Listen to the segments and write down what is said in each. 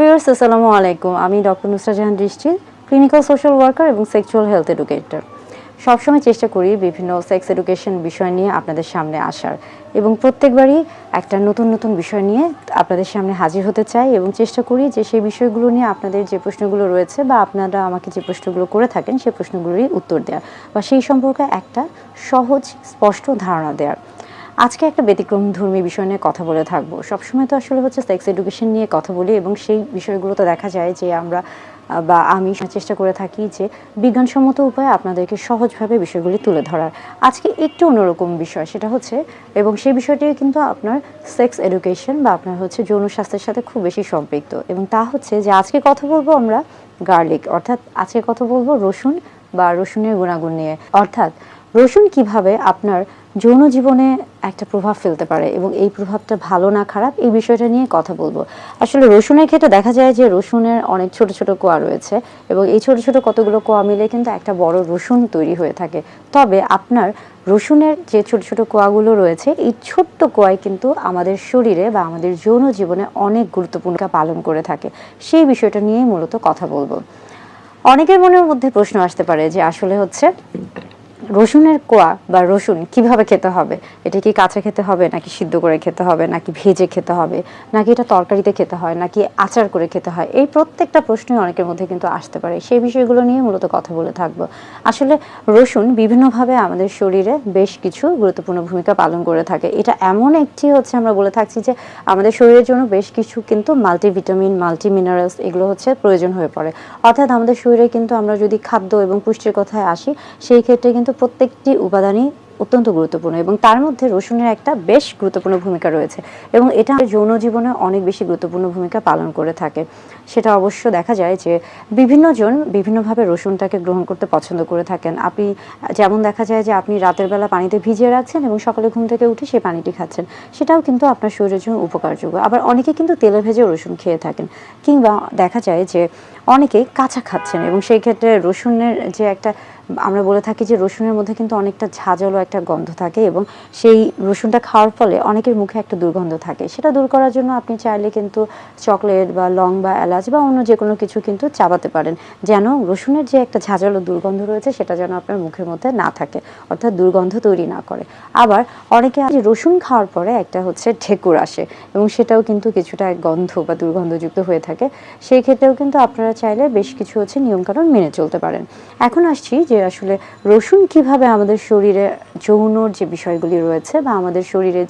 Viewers আসসালামু আলাইকুম। আমি doctor Nusra Jahan Drishti clinical social worker এবং সেক্সুয়াল হেলথ এডুকেটর সবসময় চেষ্টা করি বিভিন্ন সেক্স এডুকেশন বিষয় নিয়ে আপনাদের সামনে আসার এবং প্রত্যেকবারই একটা নতুন নতুন বিষয় নিয়ে আপনাদের সামনে হাজির হতে চাই এবং চেষ্টা করি যে সেই বিষয়গুলো নিয়ে আপনাদের যে প্রশ্নগুলো রয়েছে বা আপনারা আমাকে যে প্রশ্নগুলো করে থাকেন সেই প্রশ্নগুলোরই উত্তর দেওয়ার বা সেই সম্পর্কে একটা সহজ, স্পষ্ট ধারণা দেওয়ার। আজকে একটা ব্যতিক্রম ধর্মী বিষয় নিয়ে কথা বলে থাকব। সবসময় তো আসলে হচ্ছে সেক্স এডুকেশন নিয়ে কথা বলি এবং সেই বিষয়গুলো তো দেখা যায় যে আমরা বা আমি চেষ্টা করে থাকি যে বিজ্ঞানসম্মত উপায়ে আপনাদেরকে সহজভাবে বিষয়গুলি তুলে ধরার। আজকে একটু অন্যরকম বিষয়, সেটা হচ্ছে, এবং সেই বিষয়টি কিন্তু আপনার সেক্স এডুকেশন বা আপনার হচ্ছে যৌন স্বাস্থ্যের সাথে খুব বেশি সম্পৃক্ত। এবং তা হচ্ছে যে আজকে কথা বলব আমরা গার্লিক অর্থাৎ আজকে কথা বলব রসুন বা রসুনের গুণাগুণ নিয়ে। অর্থাৎ রসুন কীভাবে আপনার যৌন জীবনে একটা প্রভাব ফেলতে পারে এবং এই প্রভাবটা ভালো না খারাপ, এই বিষয়টা নিয়ে কথা বলব। আসলে রসুনের ক্ষেত্রে দেখা যায় যে রসুনের অনেক ছোট ছোট কোয়া রয়েছে এবং এই ছোট ছোট কতগুলো কোয়া মিলে কিন্তু একটা বড় রসুন তৈরি হয়ে থাকে। তবে আপনার রসুনের যে ছোট ছোট কোয়াগুলো রয়েছে, এই ছোট্ট কোয়াই কিন্তু আমাদের শরীরে বা আমাদের যৌন জীবনে অনেক গুরুত্বপূর্ণ পালন করে থাকে। সেই বিষয়টা নিয়েই মূলত কথা বলব। অনেকের মনের মধ্যে প্রশ্ন আসতে পারে যে আসলে হচ্ছে রসুনের কোয়া বা রসুন কীভাবে খেতে হবে? এটা কি কাঁচা খেতে হবে, নাকি সিদ্ধ করে খেতে হবে, নাকি ভেজে খেতে হবে, নাকি এটা তরকারিতে খেতে হয়, নাকি আচার করে খেতে হয়? এই প্রত্যেকটা প্রশ্নই অনেকের মধ্যে কিন্তু আসতে পারে। সেই বিষয়গুলো নিয়ে মূলত কথা বলে থাকব। আসলে রসুন বিভিন্নভাবে আমাদের শরীরে বেশ কিছু গুরুত্বপূর্ণ ভূমিকা পালন করে থাকে। এটা এমন একটি হচ্ছে আমরা বলে থাকছি যে, আমাদের শরীরের জন্য বেশ কিছু কিন্তু মাল্টিভিটামিন মাল্টি মিনারেলস এগুলো হচ্ছে প্রয়োজন হয়ে পড়ে। অর্থাৎ আমাদের শরীরে কিন্তু আমরা যদি খাদ্য এবং পুষ্টির কথায় আসি, সেই ক্ষেত্রে কিন্তু প্রত্যেকটি উপাদানই অত্যন্ত গুরুত্বপূর্ণ এবং তার মধ্যে রসুনের একটা বেশ গুরুত্বপূর্ণ ভূমিকা রয়েছে এবং এটা যৌন জীবনে অনেক বেশি গুরুত্বপূর্ণ ভূমিকা পালন করে থাকে। সেটা অবশ্য দেখা যায় যে বিভিন্ন জন বিভিন্নভাবে রসুনটাকে গ্রহণ করতে পছন্দ করে থাকেন। আপনি, যেমন দেখা যায় যে আপনি রাতের বেলা পানিতে ভিজিয়ে রাখছেন এবং সকালে ঘুম থেকে উঠে সেই পানিটি খাচ্ছেন। সেটাও কিন্তু আপনার শরীরের জন্য উপকারযোগ্য। আবার অনেকে কিন্তু তেলে ভেজে রসুন খেয়ে থাকেন কিংবা দেখা যায় যে অনেকে কাঁচা খাচ্ছেন এবং সেই ক্ষেত্রে রসুনের যে একটা আমরা বলে থাকি যে রসুনের মধ্যে কিন্তু অনেকটা ঝাঁঝালো একটা গন্ধ থাকে এবং সেই রসুনটা খাওয়ার ফলে অনেকের মুখে একটা দুর্গন্ধ থাকে। সেটা দূর করার জন্য আপনি চাইলে কিন্তু চকলেট বা লং বা এলাচ বা অন্য যে কোনো কিছু কিন্তু চাবাতে পারেন। যেন রসুনের যে একটা ঝাঁঝালো দুর্গন্ধ রয়েছে সেটা যেন আপনার মুখের মধ্যে না থাকে, অর্থাৎ দুর্গন্ধ তৈরি না করে। আবার অনেকে রসুন খাওয়ার পরে একটা হচ্ছে ঢেকুর আসে এবং সেটাও কিন্তু কিছুটা গন্ধ বা দুর্গন্ধযুক্ত হয়ে থাকে। সেই ক্ষেত্রেও কিন্তু আপনারা চাইলে বেশ কিছু হচ্ছে নিয়মকানুন মেনে চলতে পারেন। এখন আসছি যে আসলে রসুন কীভাবে আমাদের শরীরে যৌনর যে বিষয়গুলি রয়েছে বা আমাদের শরীরে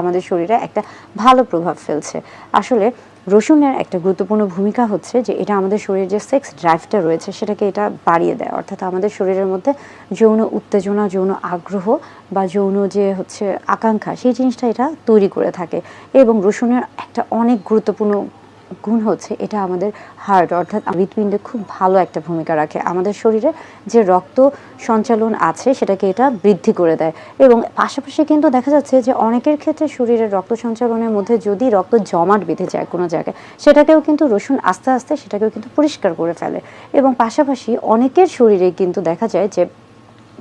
আমাদের শরীরে একটা ভালো প্রভাব ফেলছে। আসলে রসুনের একটা গুরুত্বপূর্ণ ভূমিকা হচ্ছে যে এটা আমাদের শরীরে যে সেক্স ড্রাইভটা রয়েছে সেটাকে এটা বাড়িয়ে দেয়। অর্থাৎ আমাদের শরীরের মধ্যে যৌন উত্তেজনা, যৌন আগ্রহ বা যৌন যে হচ্ছে আকাঙ্ক্ষা, সেই জিনিসটা এটা তৈরি করে থাকে। এবং রসুনের একটা অনেক গুরুত্বপূর্ণ গুণ হচ্ছে এটা আমাদের হার্ট অর্থাৎ হৃৎপিণ্ডে খুব ভালো একটা ভূমিকা রাখে। আমাদের শরীরে যে রক্ত সঞ্চালন আছে, সেটাকে এটা বৃদ্ধি করে দেয়। এবং পাশাপাশি কিন্তু দেখা যাচ্ছে যে অনেকের ক্ষেত্রে শরীরের রক্ত সঞ্চালনের মধ্যে যদি রক্ত জমাট বেঁধে যায় কোনো জায়গায়, সেটাকেও কিন্তু রসুন আস্তে আস্তে সেটাকেও কিন্তু পরিষ্কার করে ফেলে। এবং পাশাপাশি অনেকের শরীরে কিন্তু দেখা যায় যে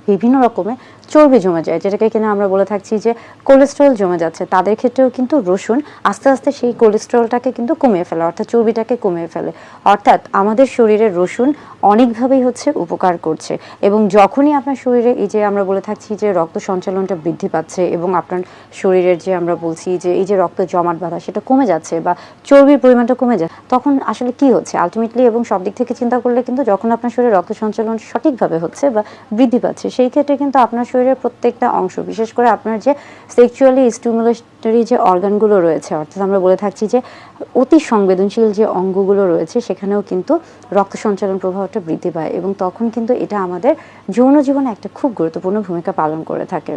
বিভিন্ন রকমের চর্বি জমে যায়, যেটাকে কিনা আমরা বলে থাকছি যে কোলেস্ট্রল জমে যাচ্ছে। তাদের ক্ষেত্রেও কিন্তু রসুন আস্তে আস্তে সেই কোলেস্ট্রলটাকে কিন্তু কমিয়ে ফেলে, অর্থাৎ চর্বিটাকে কমিয়ে ফেলে। অর্থাৎ আমাদের শরীরে রসুন অনেকভাবেই হচ্ছে উপকার করছে এবং যখনই আপনার শরীরে এই যে আমরা বলে থাকছি যে রক্ত সঞ্চালনটা বৃদ্ধি পাচ্ছে এবং আপনার শরীরের যে আমরা বলছি যে এই যে রক্ত জমাট বাঁধা সেটা কমে যাচ্ছে বা চর্বির পরিমাণটা কমে যায়, তখন আসলে কি হচ্ছে? আলটিমেটলি এবং সব দিক থেকে চিন্তা করলে কিন্তু যখন আপনার শরীরে রক্ত সঞ্চালন সঠিকভাবে হচ্ছে বা বৃদ্ধি পাচ্ছে, সেই ক্ষেত্রে কিন্তু আপনার শরীরের প্রত্যেকটা অংশ, বিশেষ করে আপনার যে সেক্সুয়ালি স্টিমুলেটরি যে অর্গানগুলো রয়েছে, অর্থাৎ আমরা বলে থাকছি যে অতি সংবেদনশীল যে অঙ্গগুলো রয়েছে, সেখানেও কিন্তু রক্ত সঞ্চালন প্রভাবটা বৃদ্ধি পায় এবং তখন কিন্তু এটা আমাদের যৌন জীবনে একটা খুব গুরুত্বপূর্ণ ভূমিকা পালন করে থাকে।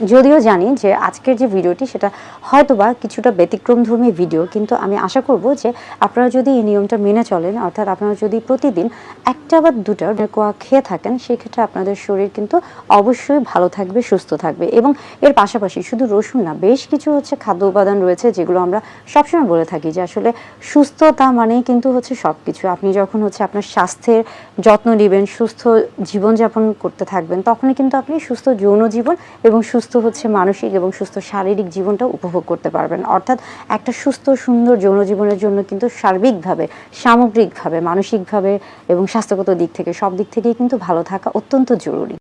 যদিও জানি যে আজকের যে ভিডিওটি সেটা হয়তোবা কিছুটা ব্যতিক্রমধর্মী ভিডিও, কিন্তু আমি আশা করব যে আপনারা যদি এই নিয়মটা মেনে চলেন, অর্থাৎ আপনারা যদি প্রতিদিন একটা বা দুটা কোয়া খেয়ে থাকেন, সেক্ষেত্রে আপনাদের শরীর কিন্তু অবশ্যই ভালো থাকবে, সুস্থ থাকবে। এবং এর পাশাপাশি শুধু রসুন না, বেশ কিছু হচ্ছে খাদ্য উপাদান রয়েছে যেগুলো আমরা সবসময় বলে থাকি যে আসলে সুস্থতা মানেই কিন্তু হচ্ছে সব কিছু আপনি যখন হচ্ছে আপনার স্বাস্থ্যের যত্ন নেবেন, সুস্থ জীবনযাপন করতে থাকবেন, তখনই কিন্তু আপনি সুস্থ যৌন জীবন এবং সুস্থ সুস্থ হচ্ছে মানসিক এবং সুস্থ শারীরিক জীবনটা উপভোগ করতে পারবেন। অর্থাৎ একটা সুস্থ, সুন্দর যৌন জীবনের জন্য কিন্তু সার্বিকভাবে, সামগ্রিকভাবে, মানসিকভাবে এবং স্বাস্থ্যগত দিক থেকে সব দিক থেকেই কিন্তু ভালো থাকা অত্যন্ত জরুরি।